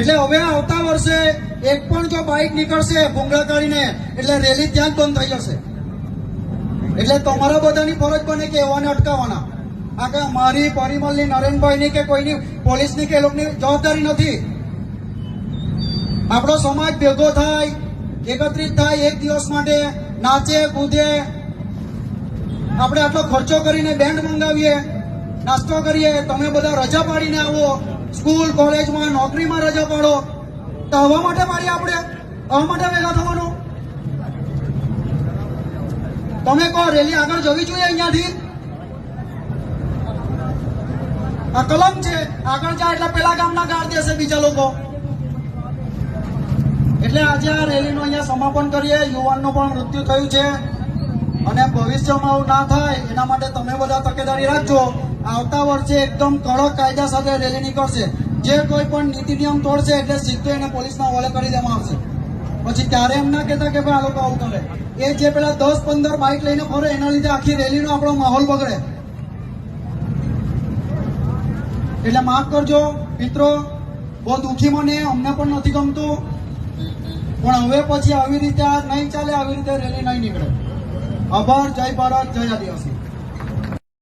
એટલે હવે આવતા વર્ષે એક પણ જો બાઇક નીકળશે ભૂંગળા કાઢીને, એટલે રેલી ત્યાં જ બંધ થઈ જશે. એટલે તમારા બધાની ફરજ બને કે એવાને અટકાવવાના. આ કે મારી પરિમલની નરેનભાઈની કે કોઈની પોલીસની કે એ લોકોની જવાબદારી નથી. આપણો સમાજ ભેગો થાય, એકત્રિત થાય એક દિવસ માટે, નાચે, કૂદે. આપણે આટલો ખર્ચો કરીને બેન્ડ મંગાવીએ, નાસ્તો કરીએ, તમે બધા રજા પાડીને આવો. સ્કૂલ, કોલેજમાં નોકરીમાં રજા પાડો. તો હવા માટે પાડીએ આપણે? હવા માટે ભેગા થવાનું? તમે કહો, રેલી આગળ જવી જોઈએ અહીંયાથી? આ કલમ છે. આગળ જાય એટલે પેલા ગામના ગાળ દેશે બીજા લોકો. એટલે આજે આ રેલીનું અહીંયા સમાપન કરીએ. યુવાનનું પણ મૃત્યુ થયું છે. અને ભવિષ્યમાં આવું ના થાય, એના માટે તમે બધા તકેદારી રાખજો. આવતા વર્ષે એકદમ કડક કાયદા સાથે રેલી નીકળશે. જે કોઈ પણ નીતિ નિયમ તોડશે એટલે સીધો એને પોલીસના હવાલે કરી દેવામાં આવશે. પછી ત્યારે એમ ના કહેતા કે ભાઈ આ લોકો આવું કરે. એ જે પેલા દસ પંદર બાઇક લઈને ફરે, એના લીધે આખી રેલીનો આપણો માહોલ બગડે. એટલે માફ કરજો, મિત્રો, બહુ દુઃખી મને, અમને પણ નથી ગમતું. પણ હવે પછી આવી રીતે આ નહીં ચાલે, આવી રીતે રેલી નહીં નીકળે. આભાર, જય ભારત, જય આદિવાસી.